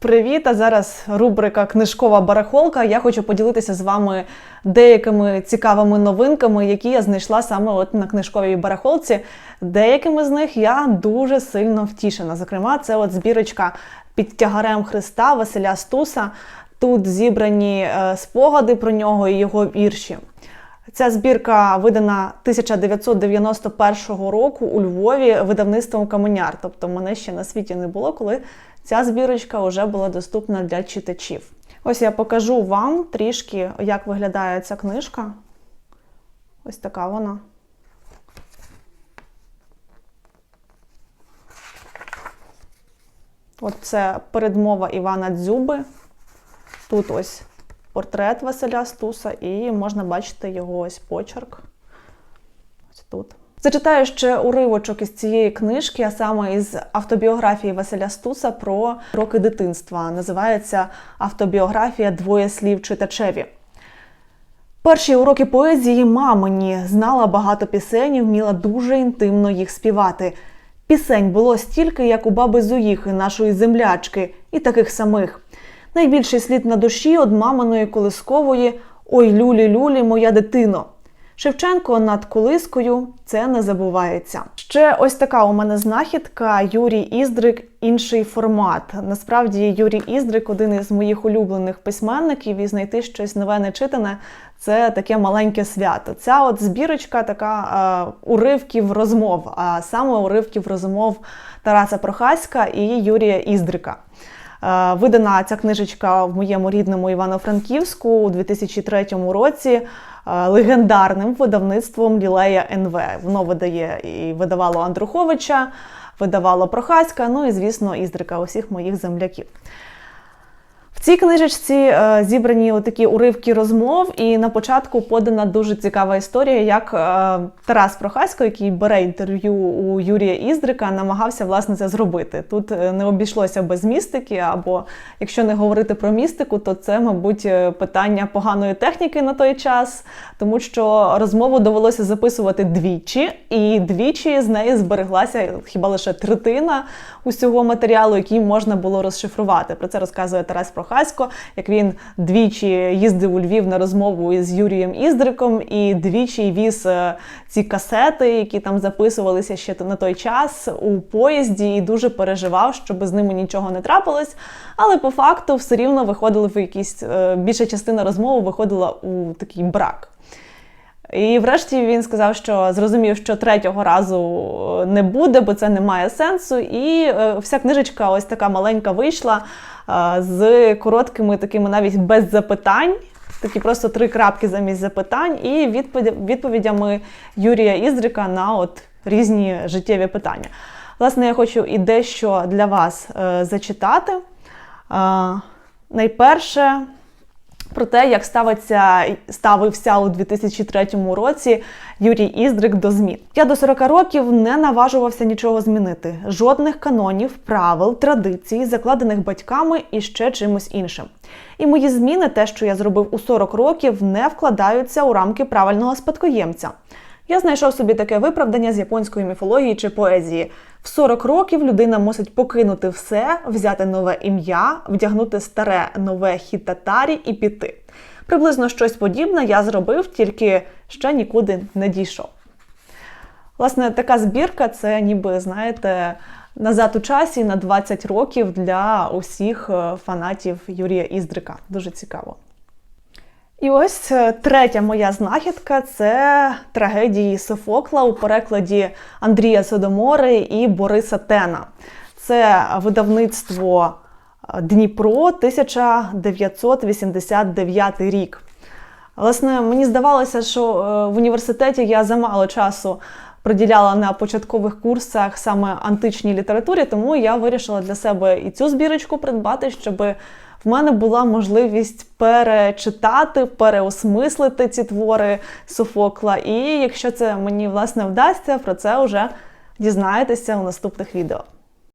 Привіт! А зараз рубрика Книжкова барахолка. Я хочу поділитися з вами деякими цікавими новинками, які я знайшла саме от на книжковій барахолці. Деякими з них я дуже сильно втішена. Зокрема, це от збірочка під тягарем Христа Василя Стуса. Тут зібрані е, спогади про нього і його вірші. Ця збірка видана 1991 року у Львові видавництвом Каменяр. Тобто мене ще на світі не було, коли ця збірочка вже була доступна для читачів. Ось я покажу вам трішки, як виглядає ця книжка. Ось така вона. От це передмова Івана Дзюби. Тут ось портрет Василя Стуса, і можна бачити його ось почерк. Ось тут. Зачитаю ще уривочок із цієї книжки, а саме із автобіографії Василя Стуса про роки дитинства. Називається Автобіографія Двоє слів читачеві. Перші уроки поезії мамині знала багато пісень вміла дуже інтимно їх співати. Пісень було стільки, як у баби Зуїхи, нашої землячки, і таких самих. Найбільший слід на душі од маминої колискової Ой, люлі, люлі, моя дитино. Шевченко над колискою це не забувається. Ще ось така у мене знахідка Юрій Іздрик, інший формат. Насправді Юрій Іздрик один із моїх улюблених письменників, і знайти щось нове нечитане це таке маленьке свято. Ця от збірочка така е, уривків розмов, а саме уривків розмов Тараса Прохаська і Юрія Іздрика. Е, Видана ця книжечка в моєму рідному Івано-Франківську у 2003 році е, легендарним видавництвом Лілея НВ. Воно видає і видавало Андруховича, видавало Прохаська, ну і, звісно, Іздрика усіх моїх земляків. Цій книжечці е, зібрані такі уривки розмов, і на початку подана дуже цікава історія, як е, Тарас Прохасько, який бере інтерв'ю у Юрія Іздрика, намагався власне це зробити. Тут е, не обійшлося без містики, або якщо не говорити про містику, то це, мабуть, питання поганої техніки на той час, тому що розмову довелося записувати двічі, і двічі з неї збереглася хіба лише третина усього матеріалу, який можна було розшифрувати. Про це розказує Тарас Прохасько, як він двічі їздив у Львів на розмову із Юрієм Іздриком, і двічі віз е, ці касети, які там записувалися ще на той час у поїзді, і дуже переживав, щоб з ними нічого не трапилось. Але по факту все рівно виходили в якісь е, більша частина розмови виходила у такий брак. І врешті він сказав, що зрозумів, що третього разу не буде, бо це не має сенсу. І е, вся книжечка, ось така маленька, вийшла е, з короткими, такими навіть без запитань. Такі просто три крапки замість запитань, і відповідями Юрія Іздрика на от різні життєві питання. Власне, я хочу і дещо для вас е, зачитати. Е, найперше, про те, як ставиться ставився у 2003 році Юрій Іздрик до змін. Я до 40 років не наважувався нічого змінити: жодних канонів, правил, традицій, закладених батьками і ще чимось іншим. І мої зміни, те, що я зробив у 40 років, не вкладаються у рамки правильного спадкоємця. Я знайшов собі таке виправдання з японської міфології чи поезії. В 40 років людина мусить покинути все, взяти нове ім'я, вдягнути старе нове хітатарі і піти. Приблизно щось подібне я зробив, тільки ще нікуди не дійшов. Власне, така збірка це ніби, знаєте, назад у часі на 20 років для усіх е, фанатів Юрія Іздрика. Дуже цікаво. І ось е, третя моя знахідка це трагедії Софокла у перекладі Андрія Содомори і Бориса Тена. Це видавництво е, Дніпро 1989 рік. Власне, мені здавалося, що е, в університеті я замало часу приділяла на початкових курсах саме античній літературі, тому я вирішила для себе і цю збірочку придбати, щоб в мене була можливість перечитати, переосмислити ці твори Софокла. І якщо це мені власне вдасться, про це вже дізнаєтеся у наступних відео.